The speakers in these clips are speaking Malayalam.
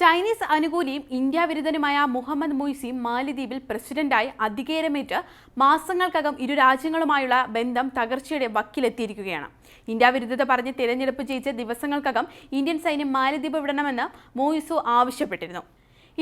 ചൈനീസ് അനുകൂലിയും ഇന്ത്യ വിരുദ്ധനുമായ മുഹമ്മദ് മൊയ്സിയും മാലിദ്വീപിൽ പ്രസിഡന്റായി അധികേരമേറ്റ് മാസങ്ങൾക്കകം ഇരു രാജ്യങ്ങളുമായുള്ള ബന്ധം തകർച്ചയുടെ വക്കിലെത്തിയിരിക്കുകയാണ്. ഇന്ത്യ വിരുദ്ധത പറഞ്ഞ് തിരഞ്ഞെടുപ്പ് ജയിച്ച ദിവസങ്ങൾക്കകം ഇന്ത്യൻ സൈന്യം മാലിദ്വീപ് വിടണമെന്ന് മൊയ്സു ആവശ്യപ്പെട്ടിരുന്നു.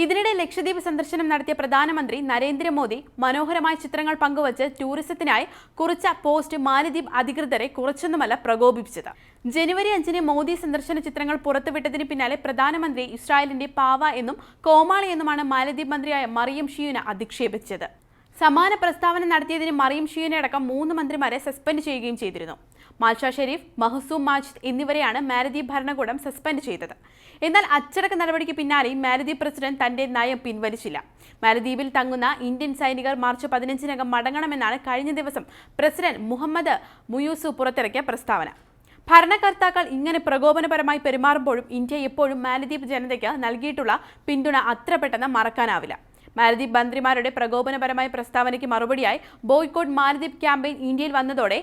ഇതിനിടെ ലക്ഷദ്വീപ് സന്ദർശനം നടത്തിയ പ്രധാനമന്ത്രി നരേന്ദ്രമോദി മനോഹരമായ ചിത്രങ്ങൾ പങ്കുവച്ച് ടൂറിസത്തിനായി കുറിച്ച പോസ്റ്റ് മാലദ്വീപ് അധികൃതരെ കുറച്ചൊന്നുമല്ല പ്രകോപിപ്പിച്ചത്. ജനുവരി അഞ്ചിന് മോദി സന്ദർശന ചിത്രങ്ങൾ പുറത്തുവിട്ടതിന് പിന്നാലെ പ്രധാനമന്ത്രി ഇസ്രായേലിന്റെ പാവ എന്നും കോമാളി എന്നുമാണ് മാലദ്വീപ് മന്ത്രിയായ മറിയം ഷിയുന അധിക്ഷേപിച്ചത്. സമാന പ്രസ്താവന നടത്തിയതിന് മറിയം ഷീനെ അടക്കം മൂന്ന് മന്ത്രിമാരെ സസ്പെൻഡ് ചെയ്യുകയും ചെയ്തിരുന്നു. മാൽഷ ഷെരീഫ് മഹസൂം മാജിദ് എന്നിവരെയാണ് മാലദ്വീപ് ഭരണകൂടം സസ്പെൻഡ് ചെയ്തത്. എന്നാൽ അച്ചടക്ക നടപടിക്ക് പിന്നാലെ മാലദ്വീപ് പ്രസിഡന്റ് തന്റെ നയം പിൻവലിച്ചില്ല. മാലദ്വീപിൽ തങ്ങുന്ന ഇന്ത്യൻ സൈനികർ മാർച്ച് പതിനഞ്ചിനകം മടങ്ങണമെന്നാണ് കഴിഞ്ഞ ദിവസം പ്രസിഡന്റ് മുഹമ്മദ് മുയൂസു പുറത്തിറക്കിയ പ്രസ്താവന. ഭരണകർത്താക്കൾ ഇങ്ങനെ പ്രകോപനപരമായി പെരുമാറുമ്പോഴും ഇന്ത്യ എപ്പോഴും മാലദ്വീപ് ജനതയ്ക്ക് നൽകിയിട്ടുള്ള പിന്തുണ അത്ര പെട്ടെന്ന് മറക്കാനാവില്ല. മാലദ്വീപ് മന്ത്രിമാരുടെ പ്രകോപനപരമായ പ്രസ്താവനയ്ക്ക് മറുപടിയായി ബോയ്ക്കോട്ട് മാലദ്വീപ് ക്യാമ്പയിൻ ഇന്ത്യയിൽ വന്നതോടെ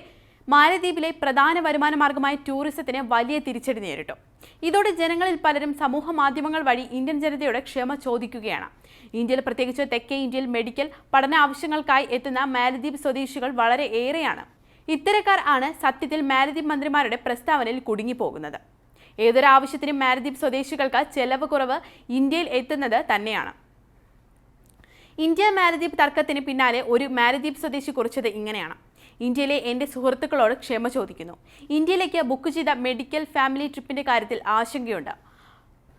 മാലദ്വീപിലെ പ്രധാന വരുമാന മാർഗമായ ടൂറിസത്തിന് വലിയ തിരിച്ചടി നേരിട്ടു. ഇതോടെ ജനങ്ങളിൽ പലരും സമൂഹ മാധ്യമങ്ങൾ വഴി ഇന്ത്യൻ ജനതയുടെ ക്ഷമ ചോദിക്കുകയാണ്. ഇന്ത്യയിൽ പ്രത്യേകിച്ച് തെക്കേ ഇന്ത്യയിൽ മെഡിക്കൽ പഠന ആവശ്യങ്ങൾക്കായി എത്തുന്ന മാലദ്വീപ് സ്വദേശികൾ വളരെ ഏറെയാണ്. ഇത്തരക്കാർ ആണ് സത്യത്തിൽ മാലദ്വീപ് മന്ത്രിമാരുടെ പ്രസ്താവനയിൽ കുടുങ്ങിപ്പോകുന്നത്. ഏതൊരു ആവശ്യത്തിനും മാലദ്വീപ് സ്വദേശികൾക്ക് ചെലവ് കുറവ് ഇന്ത്യയിൽ എത്തുന്നത് തന്നെയാണ്. ഇന്ത്യ മാലദ്വീപ് തർക്കത്തിന് പിന്നാലെ ഒരു മാലദ്വീപ് സ്വദേശി കുറിച്ചത് ഇങ്ങനെയാണ്. ഇന്ത്യയിലെ എന്റെ സുഹൃത്തുക്കളോട് ക്ഷമ ചോദിക്കുന്നു. ഇന്ത്യയിലേക്ക് ബുക്ക് ചെയ്ത മെഡിക്കൽ ഫാമിലി ട്രിപ്പിന്റെ കാര്യത്തിൽ ആശങ്കയുണ്ട്.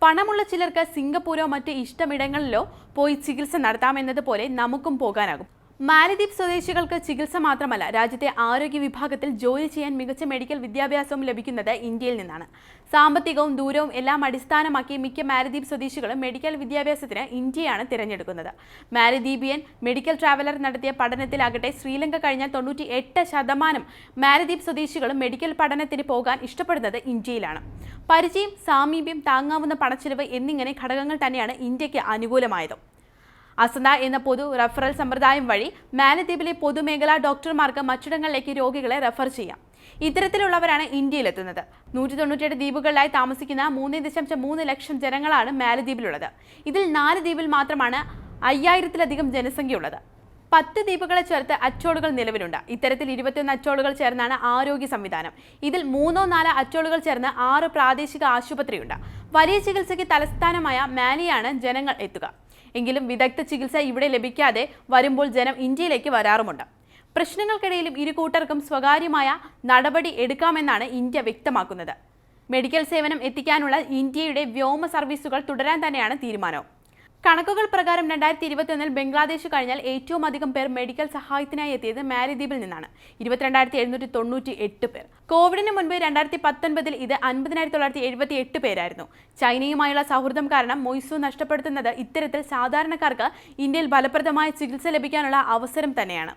പണമുള്ള ചിലർക്ക് സിംഗപ്പൂരോ മറ്റ് ഇഷ്ടമിടങ്ങളിലോ പോയി ചികിത്സ നടത്താമെന്നതുപോലെ നമുക്കും പോകാനാകും. മാലദ്വീപ് സ്വദേശികൾക്ക് ചികിത്സ മാത്രമല്ല രാജ്യത്തെ ആരോഗ്യ വിഭാഗത്തിൽ ജോലി ചെയ്യാൻ മികച്ച മെഡിക്കൽ വിദ്യാഭ്യാസവും ലഭിക്കുന്നത് ഇന്ത്യയിൽ നിന്നാണ്. സാമ്പത്തികവും ദൂരവും എല്ലാം അടിസ്ഥാനമാക്കി മിക്ക മാലദ്വീപ് സ്വദേശികളും മെഡിക്കൽ വിദ്യാഭ്യാസത്തിന് ഇന്ത്യയാണ് തിരഞ്ഞെടുക്കുന്നത്. മാലദ്വീപിയൻ മെഡിക്കൽ ട്രാവലർ നടത്തിയ പഠനത്തിലാകട്ടെ ശ്രീലങ്ക കഴിഞ്ഞാൽ തൊണ്ണൂറ്റി എട്ട് ശതമാനം മാലദ്വീപ് സ്വദേശികളും മെഡിക്കൽ പഠനത്തിന് പോകാൻ ഇഷ്ടപ്പെടുന്നത് ഇന്ത്യയിലാണ്. പരിചയം സാമീപ്യം താങ്ങാവുന്ന പണച്ചെലവ് എന്നിങ്ങനെ ഘടകങ്ങൾ തന്നെയാണ് ഇന്ത്യയ്ക്ക് അനുകൂലമായത്. അസന എന്ന പൊതു റഫറൽ സമ്പ്രദായം വഴി മാലദ്വീപിലെ പൊതുമേഖലാ ഡോക്ടർമാർക്ക് മറ്റിടങ്ങളിലേക്ക് രോഗികളെ റെഫർ ചെയ്യാം. ഇത്തരത്തിലുള്ളവരാണ് ഇന്ത്യയിലെത്തുന്നത്. നൂറ്റി തൊണ്ണൂറ്റിയെട്ട് ദ്വീപുകളിലായി താമസിക്കുന്ന മൂന്ന് ദശാംശം മൂന്ന് ലക്ഷം ജനങ്ങളാണ് മാലദ്വീപിലുള്ളത്. ഇതിൽ നാല് ദ്വീപിൽ മാത്രമാണ് അയ്യായിരത്തിലധികം ജനസംഖ്യയുള്ളത്. പത്ത് ദ്വീപുകളെ ചേർത്ത് അച്ചോളുകൾ നിലവിലുണ്ട്. ഇത്തരത്തിൽ ഇരുപത്തിയൊന്ന് അച്ചോളുകൾ ചേർന്നാണ് ആരോഗ്യ സംവിധാനം. ഇതിൽ മൂന്നോ നാലോ അച്ചോളുകൾ ചേർന്ന് ആറ് പ്രാദേശിക ആശുപത്രിയുണ്ട്. വലിയ ചികിത്സയ്ക്ക് തലസ്ഥാനമായ മാലിയാണ് ജനങ്ങൾ എത്തുക. എങ്കിലും വിദഗ്ധ ചികിത്സ ഇവിടെ ലഭിക്കാതെ വരുമ്പോൾ ജനം ഇന്ത്യയിലേക്ക് വരാറുമുണ്ട്. പ്രശ്നങ്ങൾക്കിടയിലും ഇരു കൂട്ടർക്കും സ്വകാര്യമായ നടപടി എടുക്കാമെന്നാണ് ഇന്ത്യ വ്യക്തമാക്കുന്നത്. മെഡിക്കൽ സേവനം എത്തിക്കാനുള്ള ഇന്ത്യയുടെ വ്യോമ സർവീസുകൾ തുടരാൻ തന്നെയാണ് തീരുമാനവും. കണക്കുകൾ പ്രകാരം രണ്ടായിരത്തി ഇരുപത്തിയൊന്നിൽ ബംഗ്ലാദേശ് കഴിഞ്ഞാൽ ഏറ്റവും അധികം പേർ മെഡിക്കൽ സഹായത്തിനായി എത്തിയത് മാലിദ്വീപിൽ നിന്നാണ്. ഇരുപത്തിരണ്ടായിരത്തി എഴുന്നൂറ്റി തൊണ്ണൂറ്റി എട്ട് പേർ. കോവിഡിന് മുൻപ് രണ്ടായിരത്തി പത്തൊൻപതിൽ ഇത് അൻപതിനായിരത്തി തൊള്ളായിരത്തി എഴുപത്തി എട്ട് പേരായിരുന്നു. ചൈനയുമായുള്ള സൗഹൃദം കാരണം മൊയ്സു നഷ്ടപ്പെടുത്തുന്നത് ഇത്തരത്തിൽ സാധാരണക്കാർക്ക് ഇന്ത്യയിൽ ഫലപ്രദമായ ചികിത്സ ലഭിക്കാനുള്ള അവസരം തന്നെയാണ്.